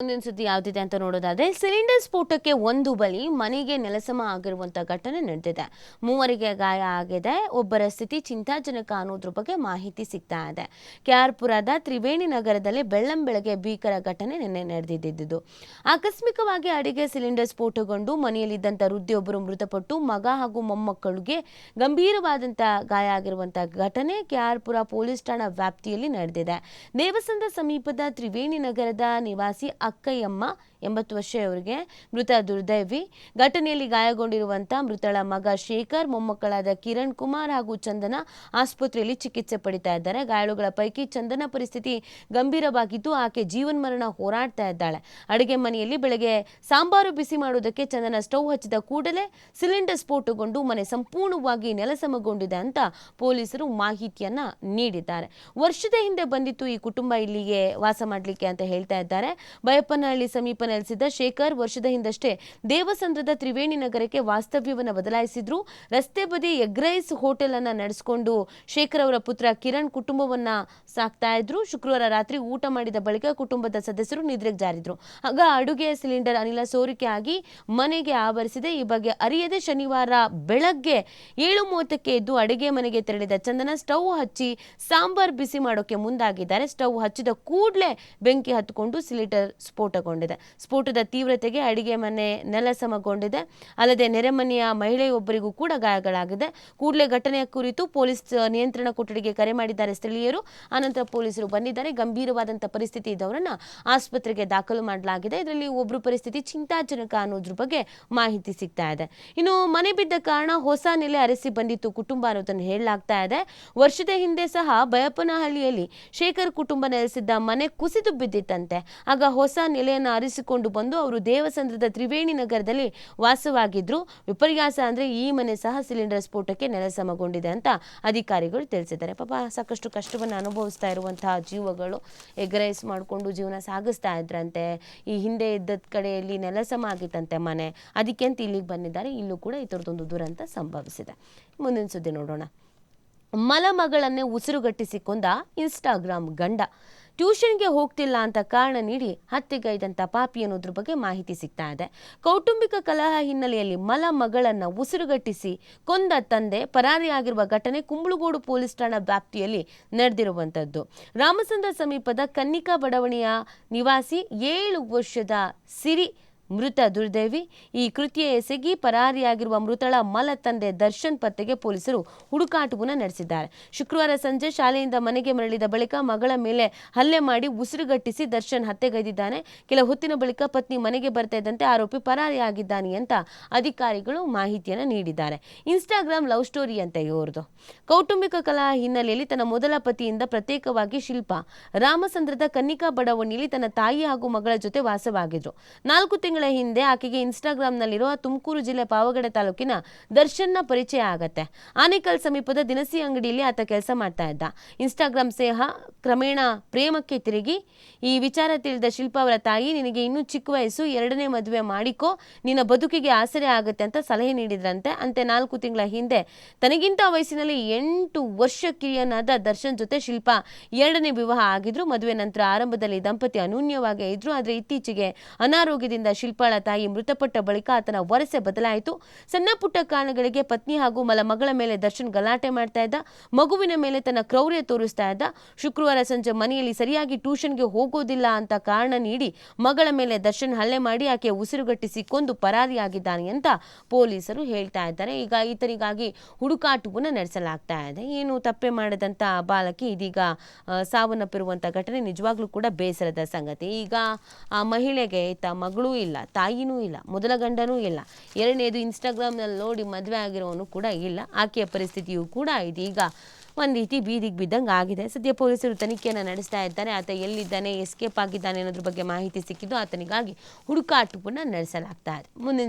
ಮುಂದಿನ ಸುದ್ದಿ ಯಾವ್ದಿದೆ ಅಂತ ನೋಡೋದಾದ್ರೆ, ಸಿಲಿಂಡರ್ ಸ್ಫೋಟಕ್ಕೆ ಒಂದು ಬಲಿ ಮನೆಗೆ ನೆಲಸಮ ಆಗಿರುವಂತ ಘಟನೆ ನಡೆದಿದೆ. ಮೂವರಿಗೆ ಗಾಯ ಆಗಿದೆ. ಒಬ್ಬರ ಸ್ಥಿತಿ ಚಿಂತಾಜನಕ ಅನ್ನೋದ್ರ ಬಗ್ಗೆ ಮಾಹಿತಿ ಸಿಗ್ತಾ ಇದೆ. ಕೆಆರ್ಪುರದ ತ್ರಿವೇಣಿ ನಗರದಲ್ಲಿ ಬೆಳ್ಳಂ ಬೆಳಗ್ಗೆ ಭೀಕರ ಘಟನೆ ನಿನ್ನೆ ನಡೆದಿದ್ದು ಆಕಸ್ಮಿಕವಾಗಿ ಅಡಿಗೆ ಸಿಲಿಂಡರ್ ಸ್ಫೋಟಗೊಂಡು ಮನೆಯಲ್ಲಿದ್ದಂಥ ವೃದ್ಧಿಯೊಬ್ಬರು ಮೃತಪಟ್ಟು ಮಗ ಹಾಗೂ ಮೊಮ್ಮಕ್ಕಳಿಗೆ ಗಂಭೀರವಾದಂತಹ ಗಾಯ ಆಗಿರುವಂತಹ ಘಟನೆ ಕೆಆರ್ಪುರ ಪೊಲೀಸ್ ಠಾಣಾ ವ್ಯಾಪ್ತಿಯಲ್ಲಿ ನಡೆದಿದೆ. ದೇವಸಂದ ಸಮೀಪದ ತ್ರಿವೇಣಿ ನಗರದ ನಿವಾಸಿ ಅಕ್ಕಯ್ಯಮ್ಮ ಎಂಬತ್ತು ವರ್ಷದವರಿಗೆ ಮೃತ ದುರ್ದೈವಿ. ಘಟನೆಯಲ್ಲಿ ಗಾಯಗೊಂಡಿರುವಂತಹ ಮೃತಳ ಮಗ ಶೇಖರ್, ಮೊಮ್ಮಕ್ಕಳಾದ ಕಿರಣ್ ಕುಮಾರ್ ಹಾಗೂ ಚಂದನ ಆಸ್ಪತ್ರೆಯಲ್ಲಿ ಚಿಕಿತ್ಸೆ ಪಡಿತಾ ಇದ್ದಾರೆ. ಗಾಯಾಳುಗಳ ಪೈಕಿ ಚಂದನ ಪರಿಸ್ಥಿತಿ ಗಂಭೀರವಾಗಿದ್ದು ಆಕೆ ಜೀವನ್ಮರಣ ಹೋರಾಡ್ತಾ ಇದ್ದಾಳೆ. ಅಡುಗೆ ಮನೆಯಲ್ಲಿ ಬೆಳಗ್ಗೆ ಸಾಂಬಾರು ಬಿಸಿ ಮಾಡುವುದಕ್ಕೆ ಚಂದನ ಸ್ಟವ್ ಹಚ್ಚಿದ ಕೂಡಲೇ ಸಿಲಿಂಡರ್ ಸ್ಫೋಟಗೊಂಡು ಮನೆ ಸಂಪೂರ್ಣವಾಗಿ ನೆಲಸಮಗೊಂಡಿದೆ ಅಂತ ಪೊಲೀಸರು ಮಾಹಿತಿಯನ್ನ ನೀಡಿದ್ದಾರೆ. ವರ್ಷದ ಹಿಂದೆ ಬಂದಿತ್ತು, ಈ ಕುಟುಂಬ ಇಲ್ಲಿಗೆ ವಾಸ ಮಾಡಲಿಕ್ಕೆ ಅಂತ ಹೇಳ್ತಾ ಇದ್ದಾರೆ. ಬಯಪ್ಪನಹಳ್ಳಿ ಸಮೀಪ ನೆಲೆಸಿದ್ದ ಶೇಖರ್ ವರ್ಷದ ಹಿಂದಷ್ಟೇ ದೇವಸಂದ್ರದ ತ್ರಿವೇಣಿ ನಗರಕ್ಕೆ ವಾಸ್ತವ್ಯವನ್ನು ಬದಲಾಯಿಸಿದ್ರು. ರಸ್ತೆ ಬದಿ ಎಗ್ರೈಸ್ ಹೋಟೆಲ್ ಅನ್ನ ನಡೆಸಿಕೊಂಡು ಶೇಖರ್ ಅವರ ಪುತ್ರ ಕಿರಣ್ ಕುಟುಂಬವನ್ನ ಸಾಕ್ತಾ ಇದ್ರು. ಶುಕ್ರವಾರ ರಾತ್ರಿ ಊಟ ಮಾಡಿದ ಬಳಿಕ ಕುಟುಂಬದ ಸದಸ್ಯರು ನಿದ್ರೆಗೆ ಜಾರಿದ್ರು. ಆಗ ಅಡುಗೆ ಸಿಲಿಂಡರ್ ಅನಿಲ ಸೋರಿಕೆ ಆಗಿ ಮನೆಗೆ ಆವರಿಸಿದೆ. ಈ ಬಗ್ಗೆ ಅರಿಯದೆ ಶನಿವಾರ ಬೆಳಗ್ಗೆ ಏಳು ಮೂವತ್ತಕ್ಕೆ ಎದ್ದು ಅಡುಗೆ ಮನೆಗೆ ತೆರಳಿದ ಚಂದನ ಸ್ಟವ್ ಹಚ್ಚಿ ಸಾಂಬಾರ್ ಬಿಸಿ ಮಾಡೋಕೆ ಮುಂದಾಗಿದ್ದಾರೆ. ಸ್ಟವ್ ಹಚ್ಚಿದ ಕೂಡಲೇ ಬೆಂಕಿ ಹತ್ತಿಕೊಂಡು ಸಿಲಿಂಡರ್ ಸ್ಫೋಟಗೊಂಡಿದೆ. ಸ್ಫೋಟದ ತೀವ್ರತೆಗೆ ಅಡಿಗೆ ಮನೆ ನೆಲಸಮಗೊಂಡಿದೆ. ಅಲ್ಲದೆ ನೆರೆಮನೆಯ ಮಹಿಳೆಯೊಬ್ಬರಿಗೂ ಕೂಡ ಗಾಯಗಳಾಗಿದೆ. ಕೂಡಲೇ ಘಟನೆಯ ಕುರಿತು ಪೊಲೀಸ್ ನಿಯಂತ್ರಣ ಕೊಠಡಿಗೆ ಕರೆ ಮಾಡಿದ್ದಾರೆ ಸ್ಥಳೀಯರು. ಆನಂತರ ಪೊಲೀಸರು ಬಂದಿದ್ದಾರೆ. ಗಂಭೀರವಾದಂತಹ ಪರಿಸ್ಥಿತಿ ಇದ್ದವರನ್ನ ಆಸ್ಪತ್ರೆಗೆ ದಾಖಲು ಮಾಡಲಾಗಿದೆ. ಇದರಲ್ಲಿ ಒಬ್ಬರು ಪರಿಸ್ಥಿತಿ ಚಿಂತಾಜನಕ ಅನ್ನೋದ್ರ ಬಗ್ಗೆ ಮಾಹಿತಿ ಸಿಗ್ತಾ ಇದೆ. ಇನ್ನು ಮನೆ ಬಿದ್ದ ಕಾರಣ ಹೊಸ ನೆಲೆ ಅರಸಿ ಬಂದಿತ್ತು ಕುಟುಂಬ ಅನ್ನೋದನ್ನು ಹೇಳಲಾಗ್ತಾ ಇದೆ. ವರ್ಷದ ಹಿಂದೆ ಸಹ ಬಯಪನಹಳ್ಳಿಯಲ್ಲಿ ಶೇಖರ್ ಕುಟುಂಬ ನೆಲೆಸಿದ್ದ ಮನೆ ಕುಸಿದು ಬಿದ್ದಿತ್ತಂತೆ. ಆಗ ಹೊಸ ನೆಲೆಯನ್ನು ಆರಿಸಿಕೊಂಡು ಬಂದು ಅವರು ದೇವಸಂದ್ರದ ತ್ರಿವೇಣಿ ನಗರದಲ್ಲಿ ವಾಸವಾಗಿದ್ರು. ವಿಪರ್ಯಾಸ ಅಂದರೆ ಈ ಮನೆ ಸಹ ಸಿಲಿಂಡರ್ ಸ್ಫೋಟಕ್ಕೆ ನೆಲಸಮಗೊಂಡಿದೆ ಅಂತ ಅಧಿಕಾರಿಗಳು ತಿಳಿಸಿದ್ದಾರೆ. ಪಾಪ ಸಾಕಷ್ಟು ಕಷ್ಟವನ್ನು ಅನುಭವಿಸ್ತಾ ಇರುವಂತಹ ಜೀವಗಳು ಎಗ್ರೈಸ್ ಮಾಡಿಕೊಂಡು ಜೀವನ ಸಾಗಿಸ್ತಾ ಇದ್ರಂತೆ. ಈ ಹಿಂದೆ ಇದ್ದ ಕಡೆಯಲ್ಲಿ ನೆಲಸಮ ಆಗಿತ್ತಂತೆ ಮನೆ. ಅದಕ್ಕೆ ಅಂತ ಇಲ್ಲಿಗೆ ಬಂದಿದ್ದಾರೆ. ಇಲ್ಲೂ ಕೂಡ ಈ ಥರದೊಂದು ದುರಂತ ಸಂಭವಿಸಿದೆ. ಮುಂದಿನ ಸುದ್ದಿ ನೋಡೋಣ. ಮಲಮಗಳನ್ನೇ ಉಸಿರುಗಟ್ಟಿಸಿಕೊಂಡ ಇನ್ಸ್ಟಾಗ್ರಾಮ್ ಗಂಡ. ಟ್ಯೂಷನ್ಗೆ ಹೋಗ್ತಿಲ್ಲ ಅಂತ ಕಾರಣ ನೀಡಿ ಹತ್ಯೆಗೈದಂಥ ಪಾಪಿ ಅನ್ನೋದ್ರ ಬಗ್ಗೆ ಮಾಹಿತಿ ಸಿಗ್ತಾ ಇದೆ. ಕೌಟುಂಬಿಕ ಕಲಹ ಹಿನ್ನೆಲೆಯಲ್ಲಿ ಮಲ ಮಗಳನ್ನ ಉಸಿರುಗಟ್ಟಿಸಿ ಕೊಂದ ತಂದೆ ಪರಾರಿಯಾಗಿರುವ ಘಟನೆ ಕುಂಬಳಗೋಡು ಪೊಲೀಸ್ ಠಾಣಾ ವ್ಯಾಪ್ತಿಯಲ್ಲಿ ನಡೆದಿರುವಂಥದ್ದು ರಾಮಸಂದ್ರ ಸಮೀಪದ ಕನ್ನಿಕಾ ಬಡಾವಣೆಯ ನಿವಾಸಿ ಏಳು ವರ್ಷದ ಸಿರಿ ಮೃತ ದುರ್ದೇವಿ. ಈ ಕೃತ್ಯ ಎಸಗಿ ಪರಾರಿಯಾಗಿರುವ ಮೃತಳ ಮಲ ತಂದೆ ದರ್ಶನ್ ಪತ್ತೆಗೆ ಪೊಲೀಸರು ಹುಡುಕಾಟವನ್ನು ನಡೆಸಿದ್ದಾರೆ. ಶುಕ್ರವಾರ ಸಂಜೆ ಶಾಲೆಯಿಂದ ಮನೆಗೆ ಮರಳಿದ ಬಳಿಕ ಮಗಳ ಮೇಲೆ ಹಲ್ಲೆ ಮಾಡಿ ಉಸಿರುಗಟ್ಟಿಸಿ ದರ್ಶನ್ ಹತ್ಯೆಗೈದಿದ್ದಾನೆ. ಕೆಲ ಹೊತ್ತಿನ ಬಳಿಕ ಪತ್ನಿ ಮನೆಗೆ ಬರ್ತಾ ಇದ್ದಂತೆ ಆರೋಪಿ ಪರಾರಿಯಾಗಿದ್ದಾನೆ ಅಂತ ಅಧಿಕಾರಿಗಳು ಮಾಹಿತಿಯನ್ನು ನೀಡಿದ್ದಾರೆ. ಇನ್ಸ್ಟಾಗ್ರಾಮ್ ಲವ್ ಸ್ಟೋರಿ ಅಂತ ಇವ್ರದ್ದು ಕೌಟುಂಬಿಕ ಕಲಾ ಹಿನ್ನೆಲೆಯಲ್ಲಿ ತನ್ನ ಮೊದಲ ಪತಿಯಿಂದ ಪ್ರತ್ಯೇಕವಾಗಿ ಶಿಲ್ಪ. ರಾಮಸಂದ್ರದ ಕನ್ನಿಕಾ ಬಡಾವಣೆಯಲ್ಲಿ ತನ್ನ ತಾಯಿ ಹಾಗೂ ಮಗಳ ಜೊತೆ ವಾಸವಾಗಿದ್ರು. ನಾಲ್ಕು ತಿಂಗಳ ಹಿಂದೆ ಆಕೆಗೆ ಇನ್ಸ್ಟಾಗ್ರಾಂನಲ್ಲಿರುವ ತುಮಕೂರು ಜಿಲ್ಲೆ ಪಾವಗಡ ತಾಲೂಕಿನ ದರ್ಶನ್ನ ಪರಿಚಯ ಆಗತ್ತೆ. ಆನೇಕಲ್ ಸಮೀಪದ ದಿನಸಿ ಅಂಗಡಿಯಲ್ಲಿ ಆತ ಕೆಲಸ ಮಾಡ್ತಾ ಇದ್ದ. ಇನ್ಸ್ಟಾಗ್ರಾಮ್ ಸೇಹ ಕ್ರಮೇಣ ಪ್ರೇಮಕ್ಕೆ ತಿರುಗಿ, ಈ ವಿಚಾರ ತಿಳಿದ ಶಿಲ್ಪ ಅವರ ತಾಯಿ, ನಿನಗೆ ಇನ್ನೂ ಚಿಕ್ಕ ವಯಸ್ಸು, ಎರಡನೇ ಮದುವೆ ಮಾಡಿಕೋ, ನಿನ್ನ ಬದುಕಿಗೆ ಆಸರೆ ಆಗುತ್ತೆ ಅಂತ ಸಲಹೆ ನೀಡಿದ್ರಂತೆ. ಅಂತೆ ನಾಲ್ಕು ತಿಂಗಳ ಹಿಂದೆ ತನಗಿಂತ ವಯಸ್ಸಿನಲ್ಲಿ ಎಂಟು ವರ್ಷ ಕಿರಿಯನಾದ ದರ್ಶನ್ ಜೊತೆ ಶಿಲ್ಪ ಎರಡನೇ ವಿವಾಹ ಆಗಿದ್ರು. ಮದುವೆ ನಂತರ ಆರಂಭದಲ್ಲಿ ದಂಪತಿ ಅನೂನ್ಯವಾಗಿ ಇದ್ರು. ಆದರೆ ಇತ್ತೀಚೆಗೆ ಅನಾರೋಗ್ಯದಿಂದ ಶಿಲ್ಪಾಳ ತಾಯಿ ಮೃತಪಟ್ಟ ಬಳಿಕ ಆತನ ವರಸೆ ಬದಲಾಯಿತು. ಸಣ್ಣ ಪುಟ್ಟ ಕಾರಣಗಳಿಗೆ ಪತ್ನಿ ಹಾಗೂ ಮಲ ಮಗಳ ಮೇಲೆ ದರ್ಶನ್ ಗಲಾಟೆ ಮಾಡ್ತಾ ಇದ್ದ, ಮಗುವಿನ ಮೇಲೆ ತನ್ನ ಕ್ರೌರ್ಯ ತೋರಿಸ್ತಾ ಇದ್ದ, ಶುಕ್ರವಾರ ಸಂಜೆ ಮನೆಯಲ್ಲಿ ಸರಿಯಾಗಿ ಟ್ಯೂಷನ್ಗೆ ಹೋಗೋದಿಲ್ಲ ಅಂತ ಕಾರಣ ನೀಡಿ ಮಗಳ ಮೇಲೆ ದರ್ಶನ್ ಹಲ್ಲೆ ಮಾಡಿ ಆಕೆ ಉಸಿರುಗಟ್ಟಿಸಿ ಕೊಂದು ಪರಾರಿಯಾಗಿದ್ದಾನೆ ಅಂತ ಪೊಲೀಸರು ಹೇಳ್ತಾ ಇದ್ದಾರೆ. ಈಗ ಈತನಿಗಾಗಿ ಹುಡುಕಾಟವನ್ನು ನಡೆಸಲಾಗ್ತಾ ಇದೆ. ಏನು ತಪ್ಪೆ ಮಾಡದಂತ ಬಾಲಕಿ ಇದೀಗ ಸಾವನ್ನಪ್ಪಿರುವಂಥ ಘಟನೆ ನಿಜವಾಗ್ಲೂ ಕೂಡ ಬೇಸರದ ಸಂಗತಿ. ಈಗ ಆ ಮಹಿಳೆಗೆ, ಈತ ಮಗಳೂ ಇಲ್ಲ. ತಾಯಿನೂ ಇಲ್ಲ, ಮೊದಲ ಗಂಡನೂ ಇಲ್ಲ. ಎರಡನೇದು ಇನ್ಸ್ಟಾಗ್ರಾಮ್ನಲ್ಲಿ ನೋಡಿ ಮದುವೆ ಆಗಿರೋನು ಕೂಡ ಇಲ್ಲ, ಆಕೆಯ ಪರಿಸ್ಥಿತಿಯೂ ಕೂಡ ಇದೀಗ ಒಂದು ರೀತಿ ಬೀದಿಗೆ ಬಿದ್ದಂಗೆ ಆಗಿದೆ. ಸದ್ಯ ಪೊಲೀಸರು ತನಿಖೆಯನ್ನು ನಡೆಸ್ತಾ ಇದ್ದಾರೆ. ಆತ ಎಲ್ಲಿದ್ದಾನೆ ಎಸ್ಕೇಪ್ ಆಗಿದ್ದಾನೆ ಅನ್ನೋದ್ರ ಬಗ್ಗೆ ಮಾಹಿತಿ ಸಿಕ್ಕಿದ್ದು ಆತನಿಗಾಗಿ ಹುಡುಕಾಟವನ್ನು ನಡೆಸಲಾಗ್ತಾ ಇದೆ. ಮುಂದಿನ